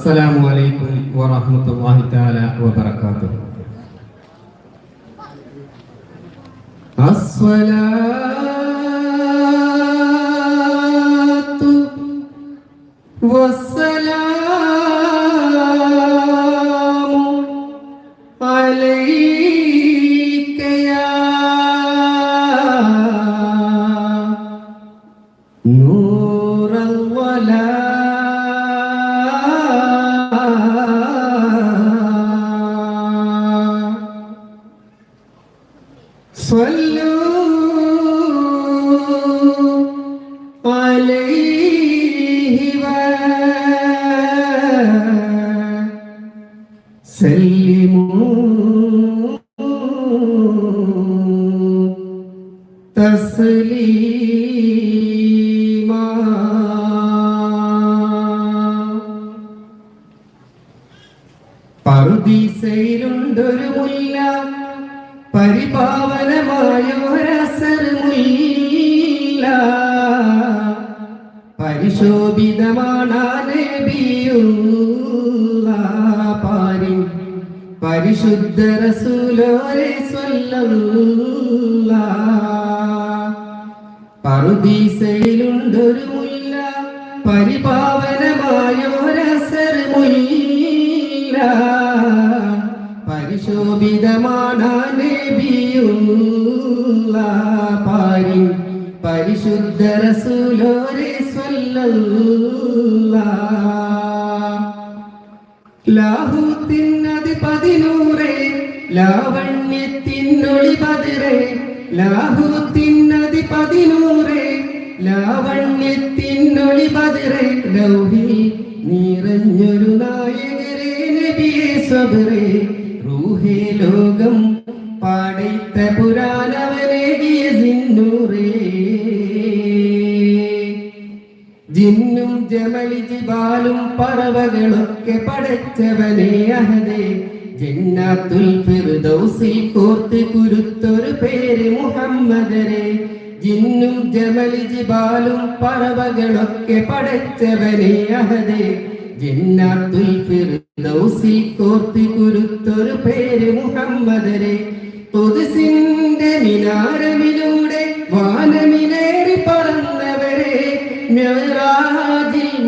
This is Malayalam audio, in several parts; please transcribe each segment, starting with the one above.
السلام عليكم ورحمة الله تعالى وبركاته. الصلاة والسلام عليك يا نور. പറുദീസയിലുണ്ടൊരു മുല്ല. പരിപാവനമായ ഒരസർ മുല്ല. പരിശോഭിതമാണ് പാരി പരിശുദ്ധ റസൂലോരെ സ്വല്ല പറുദീസയിലുണ്ടൊരു മുല്ല. പരിപാവനമായ പരിശോഭിതമാണ് പരിശുദ്ധ റസൂലോരെ സ്വല്ല ലാഹൂത്തിനത് പതിനൂറേ ലാവണ്യത്തിനൊളി പതിരേ. ലാഹൂത്തിനത് പതിനൂറേ ലാവണ്യത്തിനൊളി ലൗഹിൽ ജിന്നും ജമലി ജിബാലും പറവകളൊക്കെ പടച്ചവനെ അഹദേ. ജന്നാത്തുൽ ഫിർദൗസിൽ കോർത്ത് കുരുത്തൊരു പേര് മുഹമ്മദരെ. ജിന്നും ജമലി ജിബാലും പറവകളൊക്കെ പടച്ചവനെ അഹദേ. ജന്നാത്തുൽ ഫിർദൗസിൽ കോർത്ത് കുരുത്തൊരു പേര് മുഹമ്മദരെ. പൊതുസിന്റെ മിനാരമിലൂടെ വാനമിലേറി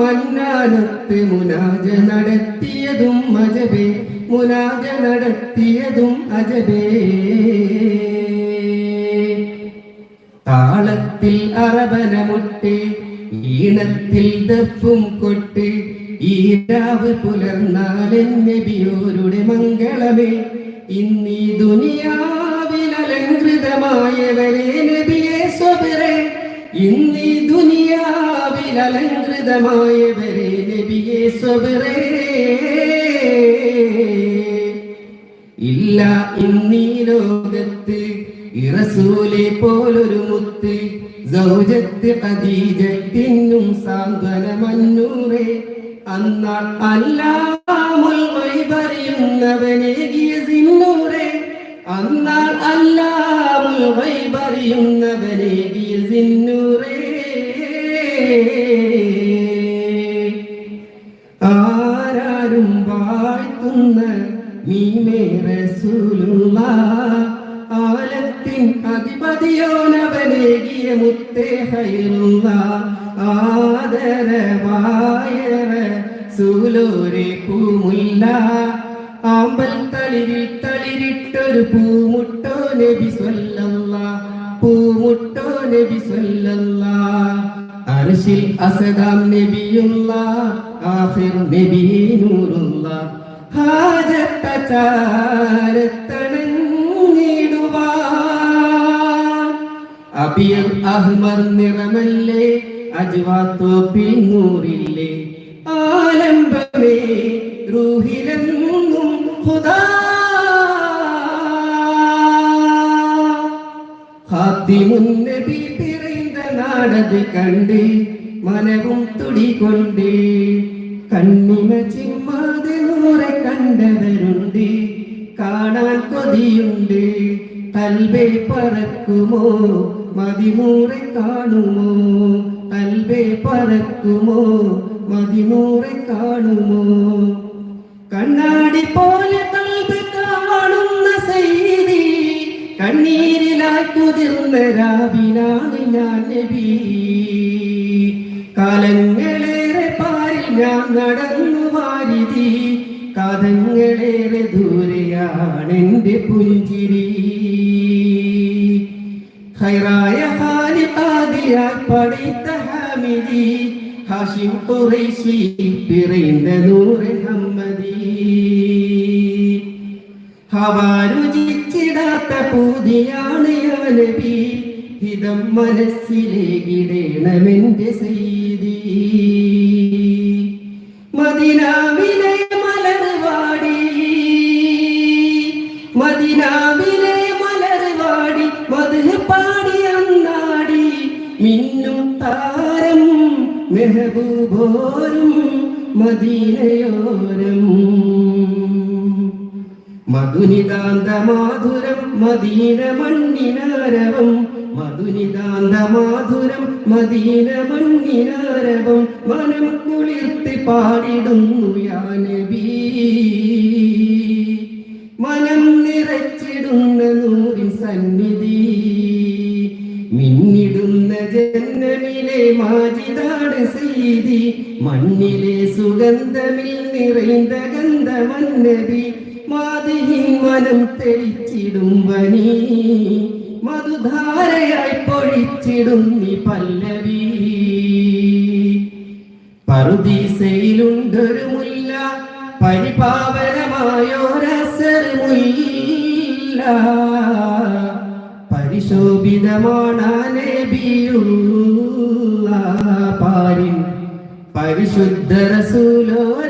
മന്നാനത്ത് മുനാജ നടത്തിയതും അജബേ മുനാജ നടത്തിയതും അജബേ. താളത്തിൽ അറബനമുട്ട് ഈണത്തിൽ ദഫും കൊട്ട് ഈരാവ് പുലർന്നാലൻ മംഗളമേ. ഇന്നീ ദുനിയാവിനലങ്കൃതമായവരെ നബിയെ സ്വബരെ ഇന്നീ ദുനിയാവിൽ അലങ്കൃതമായവരെ നബിയെ സ്വബരെ ഇല്ല ഇന്നീ ലോകത്ത് ഇറസൂലെ പോലൊരു മുത്ത്. സൗജത്ത് ഖദീജത്തിനും സാന്ത്വനമന്നൂറേ. അന്നാൾ അല്ലാമുൽ വൈബറിയുന്നവനേകിയ സിന്നൂറേ. അന്നാൾ അല്ലാമുൽ വൈബറിയുന്നവനേകിയ സിന്നൂറേ ആരാരും വാഴ്ത്തുന്ന നീമേ റസൂലുള്ള ആലത്തിൻ അധിപതിയോനവനേകിയ മുത്തേ ഹൈറുള്ള ആദരവായറ സൂലോരെ പൂമുല്ല. ആമ്പൽ തളിരിൽ തളിരിട്ടൊരു പൂമുട്ടോ നബി സ്വല്ലല്ല. പൂമുട്ടോ നബി സ്വല്ലല്ല. അർശിൽ അസദാം നബിയുള്ള ആഫിർ നബി നൂറുള്ള. അബിയൽ അഹ്മർ നിറമല്ലേ അജ്വാത്തോപ്പിൽ നൂറില്ലേ ആലംബമേ റൂഹിലെന്നും ഖുദാ ഹാത്തിമുൻ നബി നാടത് കണ്ട് മനവും തുടികൊണ്ട് കണ്ണിമ ചിമ്മാതെ നൂറെ കണ്ടവരുണ്ട്. കാണാൻ കൊതിയുണ്ട് തൽവേ പറക്കുമോ മതിമൂറെ കാണുമോ? തൽവേ പറക്കുമോ മതിമൂറെ കാണുമോ? കണ്ണാടി പോലെ തൽവ് കാണുന്ന സൈതി കനലിലായി നബി. കാലങ്ങളേറെ പാരി ഞാൻ നടന്നു വാരിതി. കഥങ്ങളേറെ ദൂരെയാണെന്റെ പുഞ്ചിരി. ഹൈറായ ഹാലി പാതിയാൽ പഠിത്ത ഹാഷിം കുറൈശി പിറൈന്ത നൂറ് ഹമ്മദി ഹവാരുചിച്ചിടാത്ത പൂതിയാണ് നബി ഹിതം മനസ്സിലേക്കിടേണമെന്റെ സീതി. മദിനാവിലെ മലർവാടി മദിനാവിലെ മലർവാടി മധു പാടി അന്നാടി. മിന്നും താരം മെഹബൂബോരും മദീനയോരം. മധുനിതാന്ത മാധുരം മദീന മണ്ണിനാരവം മധുനിതാന്ത മാധുരം മദീന മണ്ണിനാരവം മനം കുളിർത്തി പാടിടുന്നു യാ നബി. മനം നിറച്ചിടുന്ന നൂറിൻ സന്നിധി. മിന്നിടുന്ന ജന്മമിലെ മാജിതാണ് സീതി. മണ്ണിലെ സുഗന്ധമിൽ നിറൈந்த ഗന്ധമന്നബി മാതിഹി മനം തെളിച്ചിടും വനി. മധുധാരയായി പൊഴിച്ചിടും നീ പല്ലവി. പറുദീസയിലുണ്ടൊരു മുല്ല പരിപാവനമായോരസർ മുല്ല പരിശോഭിതമാണ് പാരിൻ പരിശുദ്ധ റസൂലോരെ